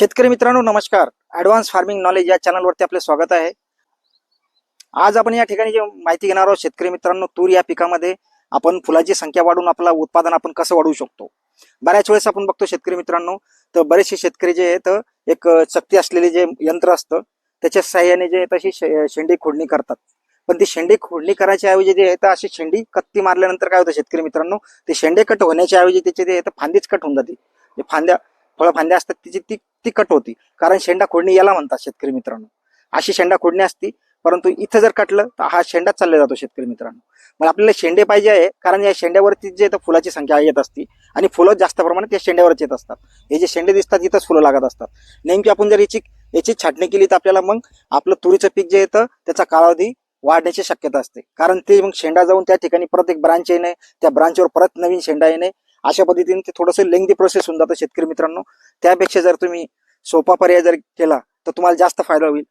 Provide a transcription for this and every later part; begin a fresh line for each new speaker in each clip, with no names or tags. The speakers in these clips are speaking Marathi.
शेतकरी मित्रांनो नमस्कार. ऍडव्हान्स फार्मिंग नॉलेज या चॅनलवरती आपले स्वागत आहे. आज आपण या ठिकाणी जे माहिती घेणार आहोत शेतकरी मित्रांनो तूर या पिकामध्ये आपण फुलाची संख्या वाढवून आपला उत्पादन आपण कसं वाढवू शकतो? बऱ्याच वेळेस आपण बघतो शेतकरी मित्रांनो तर बरेचसे शेतकरी जे आहेत एक शक्ती असलेले जे यंत्र असतं त्याच्या सहाय्याने जे तशी शे- शेंडी खोडणी करतात. पण ती शेंडी खोडणी करायच्या ऐवजी जे आहे तर अशी शेंडी कत्ती मारल्यानंतर काय होतं शेतकरी मित्रांनो ते शेंडे कट होण्याच्या ऐवजी त्याचे जे येतं फांदीच कट होऊन जाते. जे फांद्या फळ फांद्या असतात तिची ती ती कट होती. कारण शेंडा खोडणी याला म्हणतात शेतकरी मित्रांनो. अशी शेंडा खोडणी असती परंतु इथं जर कटलं तर हा शेंडाच चालला जातो शेतकरी मित्रांनो. मग आपल्याला शेंडे पाहिजे आहे कारण या शेंड्यावरती जे फुलाची संख्या येत असती आणि फुलं जास्त प्रमाणात या शेंड्यावरच येत असतात. हे जे शेंडे दिसतात इथंच फुलं लागत असतात. नेमकी आपण जर याची याची छाटणी केली तर आपल्याला मग आपलं तुरीचं पीक जे येतं त्याचा कालावधी वाढण्याची शक्यता असते. कारण ते मग शेंडा जाऊन त्या ठिकाणी परत एक ब्रांच येणे त्या ब्रांचवर परत नवीन शेंडा येणे अशा पद्धतीने ते थोडंसं लेंगदी प्रोसेस होऊन जातं शेतकरी मित्रांनो. त्यापेक्षा जर तुम्ही सोपा पर्याय जर केला तर तुम्हाला जास्त फायदा होईल.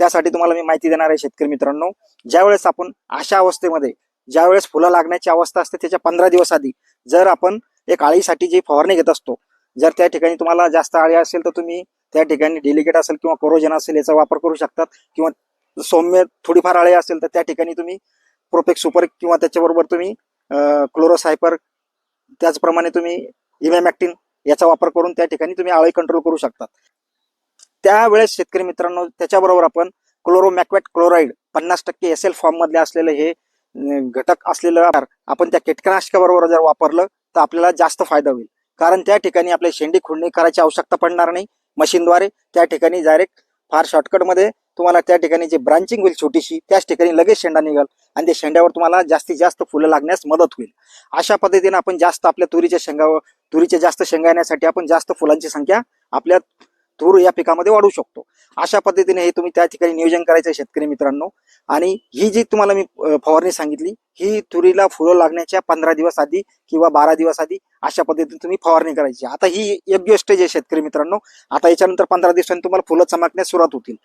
त्यासाठी तुम्हाला मी माहिती देणार आहे शेतकरी मित्रांनो. ज्यावेळेस आपण अशा अवस्थेमध्ये ज्यावेळेस फुलं लागण्याची अवस्था असते त्याच्या पंधरा दिवस आधी जर आपण एक आळीसाठी जी फवारणी घेत असतो जर त्या ठिकाणी तुम्हाला जास्त आळी असेल तर तुम्ही त्या ठिकाणी डेलिकेट असेल किंवा कोरोजन असेल याचा वापर करू शकतात. किंवा सौम्य थोडीफार आळी असेल तर त्या ठिकाणी तुम्ही प्रोपेक सुपर किंवा त्याच्याबरोबर तुम्ही क्लोरोसायपर त्याचप्रमाणे तुम्ही इमॅमॅक्टिन याचा वापर करून त्या ठिकाणी तुम्ही आळी कंट्रोल करू शकतात. त्यावेळेस शेतकरी मित्रांनो त्याच्याबरोबर आपण क्लोरोमॅक्वेट क्लोराईड पन्नास टक्के एस एल फॉर्म मधले असलेलं हे घटक असलेलं आपण त्या कीटकनाशकाबरोबर जर वापरलं तर आपल्याला जास्त फायदा होईल. कारण त्या ठिकाणी आपल्या शेंडी खुडणी करायची आवश्यकता पडणार नाही. मशीनद्वारे त्या ठिकाणी डायरेक्ट फार शॉर्टकटमध्ये तुम्हाला त्या ठिकाणी जे ब्रांचिंग होईल छोटीशी त्याच ठिकाणी लगेच शेंडा निघाल आणि त्या शेंड्यावर तुम्हाला जास्तीत जास्त फुलं लागण्यास मदत होईल. अशा पद्धतीने आपण जास्त आपल्या तुरीच्या शेंगावर तुरीच्या जास्त शेंगा येण्यासाठी आपण जास्त फुलांची संख्या आपल्या तूर या पिकामध्ये वाढवू शकतो. अशा पद्धतीने हे तुम्ही त्या ठिकाणी नियोजन करायचं आहे शेतकरी मित्रांनो. आणि ही जी तुम्हाला मी फवारणी सांगितली ही तुरीला फुलं लागण्याच्या पंधरा दिवस आधी किंवा बारा दिवस आधी अशा पद्धतीने तुम्ही फवारणी करायची आता ही योग्य स्टेज आहे शेतकरी मित्रांनो. आता याच्यानंतर पंधरा दिवसांनी तुम्हाला फुलं चमकण्यास सुरुवात होतील.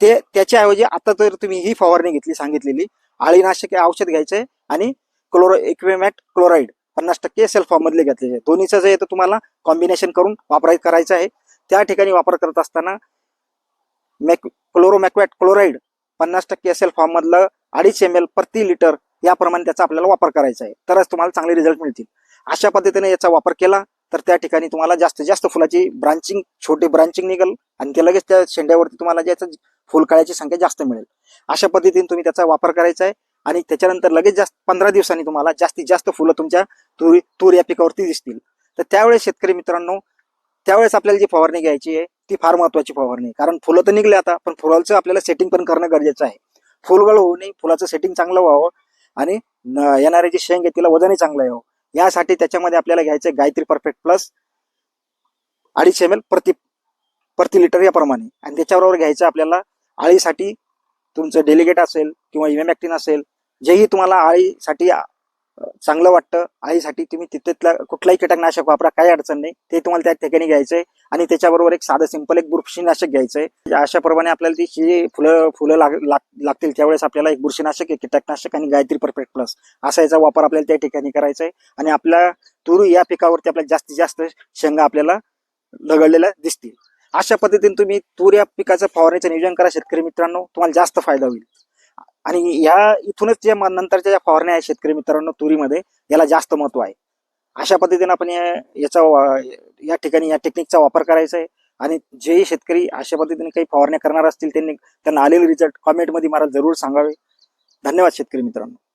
ते त्याच्याऐवजी आता जर तुम्ही ही फवारणी घेतली सांगितलेली. आळीनाशक हे औषध घ्यायचंय आणि क्लोरो इक्वेमॅट क्लोराईड पन्नास टक्के सेल्फ फॉर्ममधले घेतलेले दोन्हीचं जे आहे तुम्हाला कॉम्बिनेशन करून वापराय करायचं आहे. त्या ठिकाणी वापर करत असताना मॅक क्लोरोमॅक्वॅट क्लोराईड पन्नास टक्के एस एल अडीच एम एल प्रति लिटर याप्रमाणे त्याचा आपल्याला वापर करायचा आहे. तरच तुम्हाला चांगले रिझल्ट मिळतील. अशा पद्धतीने याचा वापर केला तर त्या ठिकाणी तुम्हाला जास्तीत जास्त फुलाची ब्रांचिंग छोटी ब्रांचिंग निघेल आणि ते लगेच त्या शेंड्यावरती तुम्हाला ज्याचं फुलकाळ्याची संख्या जास्त मिळेल. अशा पद्धतीने तुम्ही त्याचा वापर करायचा आहे आणि त्याच्यानंतर लगेच जास्त पंधरा दिवसांनी तुम्हाला जास्तीत जास्त फुलं तुमच्या तुरी तूर या पिकावरती दिसतील. तर त्यावेळेस शेतकरी मित्रांनो त्यावेळेस आपल्याला जी फवारणी घ्यायची आहे ती फार महत्वाची फवारणी कारण फुलं तर निघले आता पण फुलाचं आपल्याला सेटिंग पण करणं गरजेचं आहे. फुलगळ होऊ नये फुलाचं सेटिंग चांगलं व्हावं आणि न- जे शेंग आहे तिला वजनही चांगलं यावं. यासाठी त्याच्यामध्ये आपल्याला घ्यायचं आहे गायत्री परफेक्ट प्लस अडीचशे एम एल प्रति प्रति लिटर याप्रमाणे. आणि त्याच्याबरोबर घ्यायचं आपल्याला आळीसाठी तुमचं डेलिगेट असेल किंवा इमेमॅक्टिन असेल जेही तुम्हाला आळीसाठी चांगलं वाटतं आळीसाठी तुम्ही तिथेतला कुठलाही कीटकनाशक वापरा काही अडचण नाही. ते तुम्हाला त्या ठिकाणी घ्यायचंय आणि त्याच्याबरोबर एक साधं सिंपल एक बुरशीनाशक घ्यायचंय. अशा प्रमाणे आपल्याला ती जी फुलं फुलं लाग लाग- लागतील. त्यावेळेस आपल्याला एक बुरशीनाशक एक कीटकनाशक आणि गायत्री परफेक्ट प्लस असा याचा वापर आपल्याला त्या ठिकाणी करायचा आहे आणि आपल्या तुरू या पिकावरती आपल्याला जास्तीत जास्त शेंगा आपल्याला लगडलेल्या दिसतील. अशा पद्धतीने तुम्ही तूर या पिकाचं फवारणीचं नियोजन करा शेतकरी मित्रांनो. तुम्हाला जास्त फायदा होईल. आणि या इथूनच जे नंतरच्या ज्या फवारण्या आहेत शेतकरी मित्रांनो तुरीमध्ये याला जास्त महत्त्व आहे. अशा पद्धतीने आपण या- याचा वा- या ठिकाणी या टेक्निकचा वापर करायचा आहे. आणि जेही शेतकरी अशा पद्धतीने काही फवारण्या करणार असतील त्यांनी त्यांना आलेले रिझल्ट कॉमेंटमध्ये मला जरूर सांगावे. धन्यवाद शेतकरी मित्रांनो.